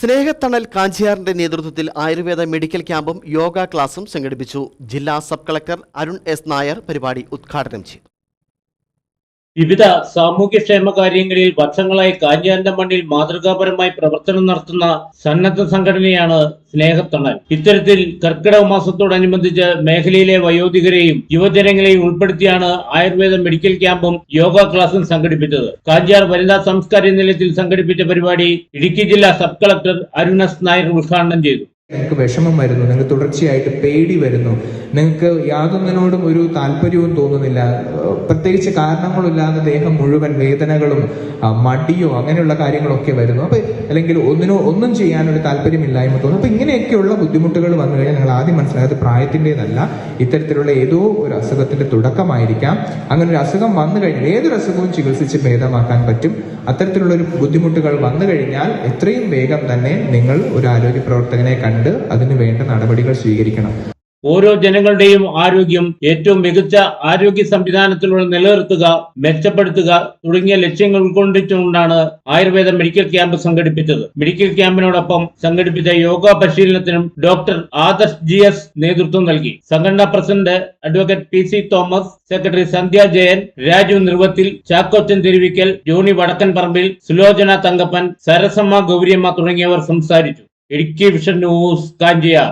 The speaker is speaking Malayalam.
സ്നേഹത്തണൽ കാഞ്ചിയാറിന്റെ നേതൃത്വത്തിൽ ആയുർവേദ മെഡിക്കൽ ക്യാമ്പും യോഗ ക്ലാസും സംഘടിപ്പിച്ചു. ജില്ലാ sub collector Arun S Nair പരിപാടി ഉദ്ഘാടനം ചെയ്തു. വിവിധ സാമൂഹ്യക്ഷേമ കാര്യങ്ങളിൽ വർഷങ്ങളായി കാഞ്ഞാന്റെ മണ്ണിൽ മാതൃകാപരമായി പ്രവർത്തനം നടത്തുന്ന സന്നദ്ധ സംഘടനയാണ് സ്നേഹത്തണൽ. ഇത്തരത്തിൽ കർക്കിടക മാസത്തോടനുബന്ധിച്ച് മേഖലയിലെ വയോധികരെയും യുവജനങ്ങളെയും ഉൾപ്പെടുത്തിയാണ് ആയുർവേദ മെഡിക്കൽ ക്യാമ്പും യോഗ ക്ലാസും സംഘടിപ്പിച്ചത്. കാഞ്ചാർ വനിതാ സംസ്കാര നിലയത്തിൽ സംഘടിപ്പിച്ച പരിപാടി ഇടുക്കി ജില്ലാ സബ് കളക്ടർ അരുണസ് നായർ ഉദ്ഘാടനം ചെയ്തു. നിങ്ങൾക്ക് വിഷമം വരുന്നു. നിങ്ങൾക്ക് തുടർച്ചയായിട്ട് പേടി വരുന്നു. നിങ്ങൾക്ക് യാതൊന്നിനോടും ഒരു താല്പര്യവും തോന്നുന്നില്ല. പ്രത്യേകിച്ച് കാരണങ്ങളില്ലാതെ ദേഹം മുഴുവൻ വേദനകളും മടിയോ അങ്ങനെയുള്ള കാര്യങ്ങളൊക്കെ വരുന്നു. അപ്പൊ അല്ലെങ്കിൽ ഒന്നിനോ ഒന്നും ചെയ്യാനൊരു താല്പര്യമില്ലായ്മ തോന്നുന്നു അപ്പൊ ഇങ്ങനെയൊക്കെയുള്ള ബുദ്ധിമുട്ടുകൾ വന്നു കഴിഞ്ഞാൽ നിങ്ങൾ ആദ്യം മനസ്സിലായത് പ്രായത്തിന്റെതല്ല. ഇത്തരത്തിലുള്ള ഏതോ ഒരു അസുഖത്തിന്റെ തുടക്കമായിരിക്കാം. അങ്ങനെ ഒരു അസുഖം വന്നു കഴിഞ്ഞാൽ ഏതൊരു അസുഖവും ചികിത്സിച്ച് ഭേദമാക്കാൻ പറ്റും. അത്തരത്തിലുള്ള ഒരു ബുദ്ധിമുട്ടുകൾ വന്നു കഴിഞ്ഞാൽ എത്രയും വേഗം തന്നെ നിങ്ങൾ ഒരു ആരോഗ്യ പ്രവർത്തകനെ കണ്ട് അതിന് വേണ്ട നടപടികൾ സ്വീകരിക്കണം. ഓരോ ജനങ്ങളുടെയും ആരോഗ്യം ഏറ്റവും മികച്ച ആരോഗ്യ സംവിധാനത്തിലൂടെ നിലനിർത്തുക മെച്ചപ്പെടുത്തുക തുടങ്ങിയ ലക്ഷ്യങ്ങൾ ഉൾക്കൊണ്ടിട്ടുകൊണ്ടാണ് ആയുർവേദ മെഡിക്കൽ ക്യാമ്പ് സംഘടിപ്പിച്ചത്. മെഡിക്കൽ ക്യാമ്പിനോടൊപ്പം സംഘടിപ്പിച്ച യോഗ പരിശീലനത്തിനും ഡോക്ടർ ആദർശ് ജി എസ് നേതൃത്വം നൽകി. സംഘടനാ president advocate P C Thomas secretary Sandhya Jayan Raju നിർവത്തിൽ Chackochan Thiruvikkal Johnny Vadakkan Parambil Sulochana Thankappan Sarasamma Gouriamma തുടങ്ങിയവർ സംസാരിച്ചു. Idukki vision news Kanchiyar.